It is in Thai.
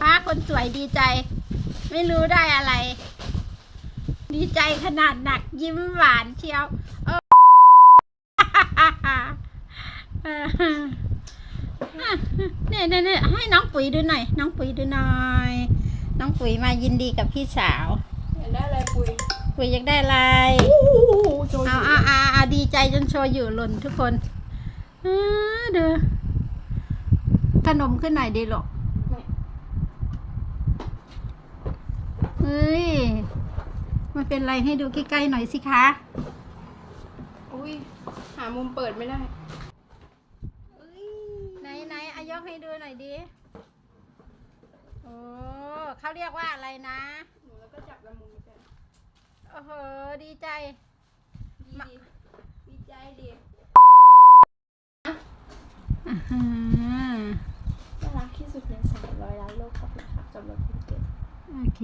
ป้าคนสวยดีใจ ไม่รู้ได้อะไร ดีใจขนาดหนักยิ้มหวานเชียวเออเนี่ยเนี่ยเนี่ยให้น้องปุ๋ยดูหน่อย น้องปุ๋ยดูหน่อย น้องปุ๋ยมายินดีกับพี่สาวอยากได้อะไรปุยปุ๋ยอยากได้อะไรโอ้โหโจยเอาเอาเอาเอาดีใจจนโชว์อยู่หล่นทุกคนเออเด้อขนมขึ้นหน่อยดีหรอก เฮ้ย มันเป็นไรให้ดูใกล้ๆหน่อยสิคะ อุ้ยหามุมเปิดไม่ได้ไหนไหนอายกให้ดูหน่อยดิ โอ้เขาเรียกว่าอะไรนะหนูแล้วก็จับละมุมกันโอ้โห ดีใจ ดี ดีดีใจดีอื้อหือน่ารักที่สุดในสามร้อยล้านโลกขอบคุณค่ะสำหรับคุณเกิดโอเค